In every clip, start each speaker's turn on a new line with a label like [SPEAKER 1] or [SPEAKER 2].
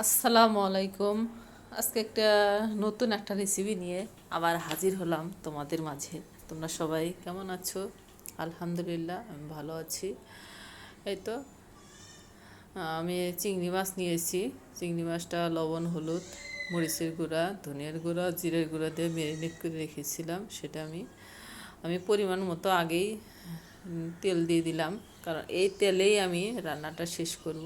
[SPEAKER 1] আসসালামু আলাইকুম। আজকে একটা নতুন একটা রেসিপি নিয়ে আবার হাজির হলাম তোমাদের মাঝে। তোমরা সবাই কেমন আছো? আলহামদুলিল্লাহ, আমি ভালো আছি। এই তো আমি চিংড়ি মাছ নিয়েছি। চিংড়ি মাছটা লবণ, হলুদ, মরিচের গুঁড়া, ধনিয়ার গুঁড়া, জিরের গুঁড়া দিয়ে ম্যারিনেট করে রেখেছিলাম। সেটা আমি আমি পরিমাণ মতো আগেই তেল দিয়ে দিলাম। কারণ এই তেলেই আমি রান্নাটা শেষ করব।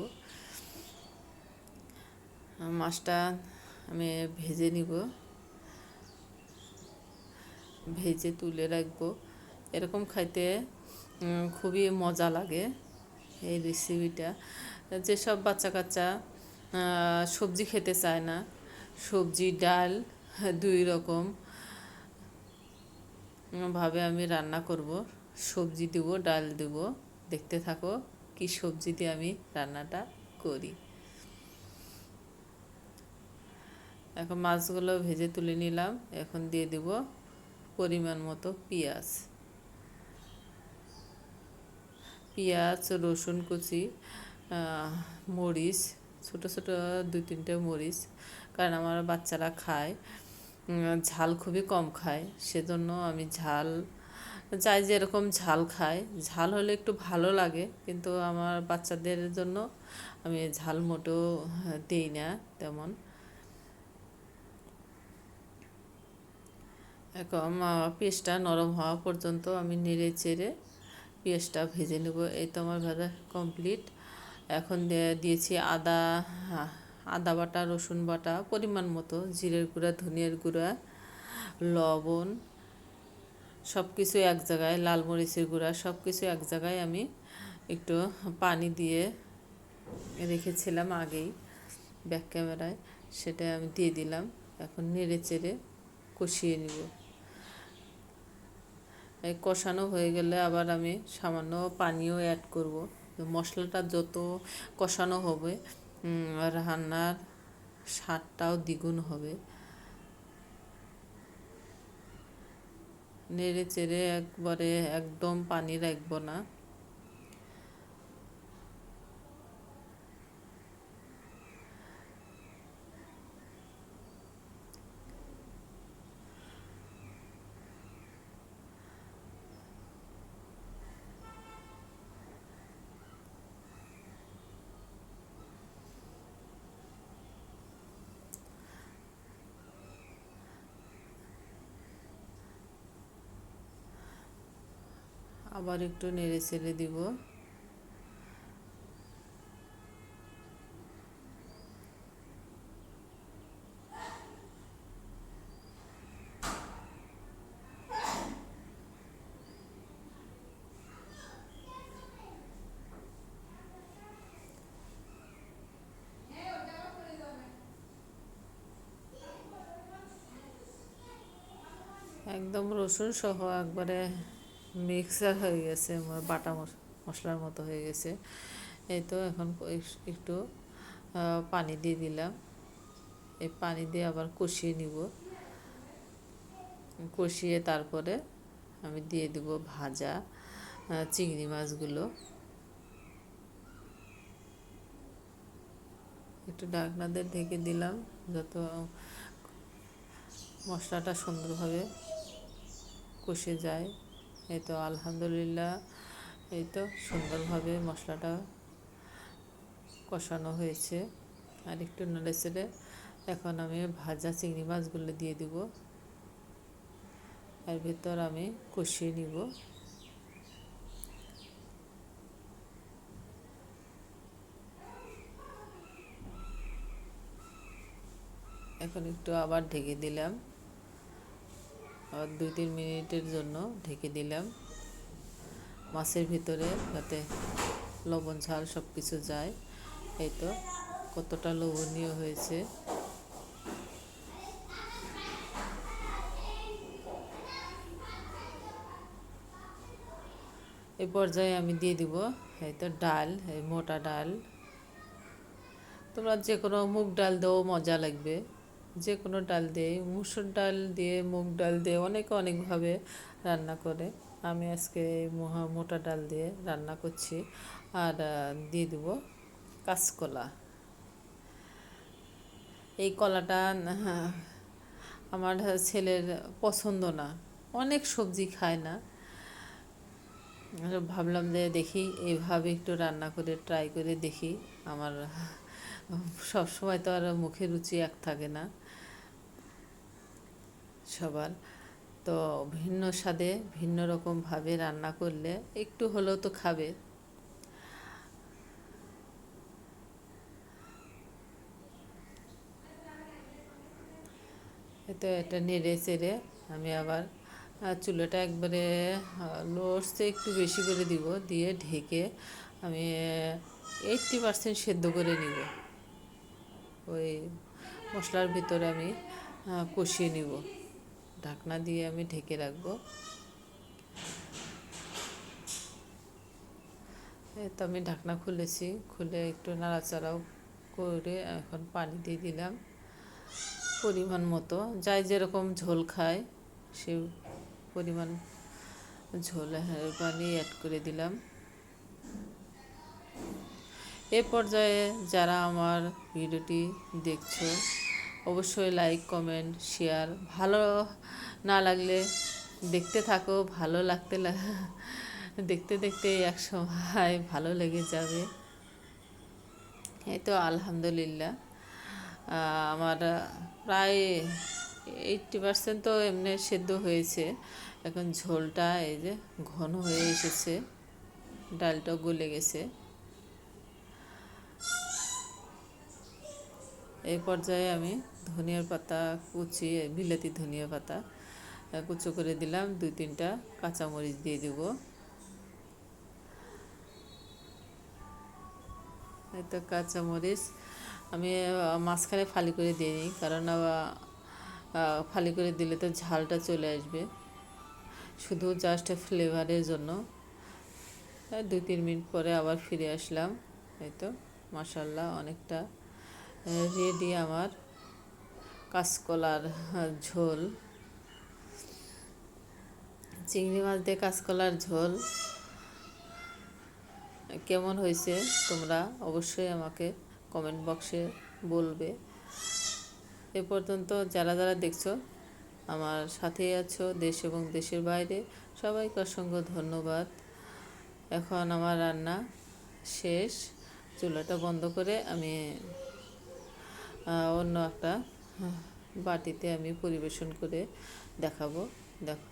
[SPEAKER 1] মাছটা আমি ভেজে নিব। ভেজে তুলে রাখব। এরকম খাইতে খুবই মজা লাগে এই রেসিপিটা যেসব বাচ্চা কাচ্চা সবজি খেতে চায় না, সবজি, ডাল, দুই রকম ভাবে আমি রান্না করব। সবজি দেবো, ডাল দেবো। দেখতে থাকো কি সবজি দিয়ে আমি রান্নাটা করি। এখন মাছগুলো ভেজে তুলে নিলাম। এখন দিয়ে দেব পরিমাণ মতো পেঁয়াজ। পেঁয়াজ, রসুন কুচি মরিচ, ছোটো ছোটো দুই তিনটে মরিচ, কারণ আমার বাচ্চারা খায়। ঝাল খুবই কম খায়, সেজন্য আমি ঝাল, যাই যেরকম ঝাল খায়। ঝাল হলে একটু ভালো লাগে, কিন্তু আমার বাচ্চাদের জন্য আমি ঝাল মোটেও দিই না তেমন। এখন পেঁয়াজটা নরম হওয়া পর্যন্ত আমি নেড়ে চেড়ে পেঁয়াজটা ভেজে নেব। এই তো আমার ভাজা কমপ্লিট এখন দিয়েছি আদা আদা বাটা, রসুন বাটা, পরিমাণ মতো জিরের গুঁড়া, ধনিয়ার গুঁড়া, লবণ সব কিছু এক জায়গায়, লাল মরিচের গুঁড়া সব কিছু এক জায়গায় আমি একটু পানি দিয়ে রেখেছিলাম আগেই ব্যাক ক্যামেরায় সেটা আমি দিয়ে দিলাম। এখন নেড়ে চেড়ে কষিয়ে নিব। কষানো হয়ে গেলে আবার আমি সামান্য পানিও অ্যাড করব। মশলাটা যত কষানো হবে রান্নার স্বাদটাও দ্বিগুণ হবে। নেড়ে চেড়ে একবারে একদম পানি রাখব না। আবার একটু নেড়ে ছেড়ে দিব। একদম রসুন সহ একবারে মিক্সার হয়ে গেছে বাটা মশলার মতো হয়ে গেছে। এই তো এখন একটু পানি দিয়ে দিলাম। এই পানি দিয়ে আবার কষিয়ে নিব। কষিয়ে তারপরে আমি দিয়ে দিব ভাজা চিংড়ি মাছগুলো। একটু ডাকনাদের ঢেকে দিলাম, যত মশলাটা সুন্দরভাবে কষে যায়। এই তো আলহামদুলিল্লাহ, এই তো সুন্দরভাবে মশলাটা কষানো হয়েছে। আর একটু নেড়ে চেড়ে এখন আমি ভাজা চিংড়ি মাছগুলো দিয়ে দিব। এর ভিতর আমি কষিয়ে নিব। এখন একটু আবার ঢেকে দিলাম। দুই তিন মিনিটের জন্য ঢেকে দিলাম। মাছের ভিতরে যাতে লবণ, ঝাল সব কিছু যায়। এই তো, কতটা লবণীয় হয়েছে। এই পর্যায়ে আমি দিয়ে দিব, এই তো, ডাল, এই মোটা ডাল। তোমরা যে কোনো মুগ ডাল দেও মজা লাগবে। যে কোনো ডাল দিয়ে, মুসুর ডাল দিয়ে, মুগ ডাল দিয়ে অনেকে অনেকভাবে রান্না করে। আমি আজকে মহা মোটা ডাল দিয়ে রান্না করছি। আর দিয়ে দেবো কাঁচকলা। এই কলাটা আমার ছেলের পছন্দ না। অনেক সবজি খায় না। ভাবলাম যে দেখি এইভাবে একটু রান্না করে ট্রাই করে দেখি। আমার সব সময় তো আর মুখে রুচি এক থাকে না। সবার তো ভিন্ন স্বাদে ভিন্ন রকমভাবে রান্না করলে একটু হলেও তো খাবে। তো এটা নেড়ে চেড়ে আমি আবার চুলোটা চুলাটা একবারে লোটসে একটু বেশি করে দিব। দিয়ে ঢেকে আমি এইটটি পার্সেন্ট সেদ্ধ করে নিব। ওই মশলার ভিতরে আমি কষিয়ে নিব। ঢাকনা দিয়ে আমি ঢেকে রাখব। তো আমি ঢাকনা খুলেছি, খুলে একটু নাড়াচাড়াও করে এখন পানি দিয়ে দিলাম পরিমাণ মতো। যাই যেরকম ঝোল খায় সে পরিমাণ ঝোল পানি অ্যাড করে দিলাম। এ পর্যায়ে যারা আমার ভিডিওটি দেখছ অবশ্যই লাইক কমেন্ট শেয়ার ভালো না লাগলে দেখতে থাকো, ভালো লাগতে দেখতে দেখতে এক সময় ভালো লেগে যাবে। এই তো আলহামদুলিল্লাহ। আমার প্রায় এইটটি পার্সেন্ট তো এমনি সেদ্ধ হয়েছে। এখন ঝোলটা এই যে ঘন হয়ে এসেছে। ডালটা গলে গেছে। এই পর্যায়ে আমি ধনিয়ার পাতা, কুচি, বিলাতি ধনিয়া পাতা কুচো করে দিলাম, দুই তিনটা কাঁচামরিচ দিয়ে দিব। তো কাঁচামরিচ, আমি মাঝখানে ফালি করে দিয়ে নিই কারণ ফালি করে দিলে তো ঝালটা চলে আসবে। শুধু জাস্ট ফ্লেভারের জন্য। দুই তিন মিনিট পরে আবার ফিরে আসলাম। এই তো মাসাল্লাহ অনেকটা রেডি আমার। কাঁচকলার ঝোল। চিংড়ি মাছ দিয়ে কাঁচকলার ঝোল। কেমন হয়েছে তোমরা অবশ্যই আমাকে কমেন্ট বক্সে বলবে। এ পর্যন্ত যারা যারা দেখছ, আমার সাথেই আছো দেশ এবং দেশের বাইরে, সবাইকে অসংখ্য ধন্যবাদ। এখন আমার রান্না শেষ। চুলাটা বন্ধ করে আমি অন্য একটা বাটিতে আমি পরিবেশন করে দেখাবো। দেখো।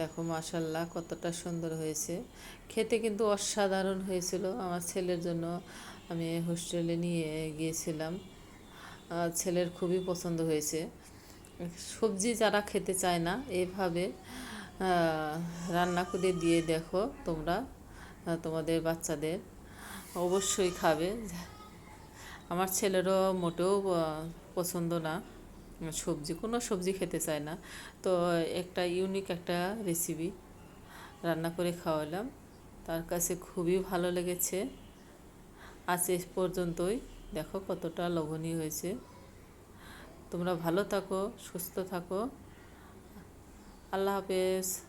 [SPEAKER 1] দেখো, মাশাল্লাহ, কতটা সুন্দর হয়েছে। খেতে কিন্তু অসাধারণ হয়েছিল। আমার ছেলের জন্য আমি হোস্টেলে নিয়ে গিয়েছিলাম। ছেলের খুবই পছন্দ হয়েছে। সবজি যারা খেতে চায় না, এভাবে রান্না করে দিয়ে দেখো তোমরা তোমাদের বাচ্চাদের। অবশ্যই খাবে। আমার ছেলেরও মোটেও পছন্দ না। সবজি, কোনো সবজি খেতে চায় না। তো একটা ইউনিক একটা রেসিপি রান্না করে খাওয়ালাম। তার কাছে খুবই ভালো লেগেছে। আজ এ পর্যন্তই। দেখো কতটা লোভনীয় হয়েছে। তোমরা ভালো থাকো, সুস্থ থাকো। আল্লাহ হাফেজ।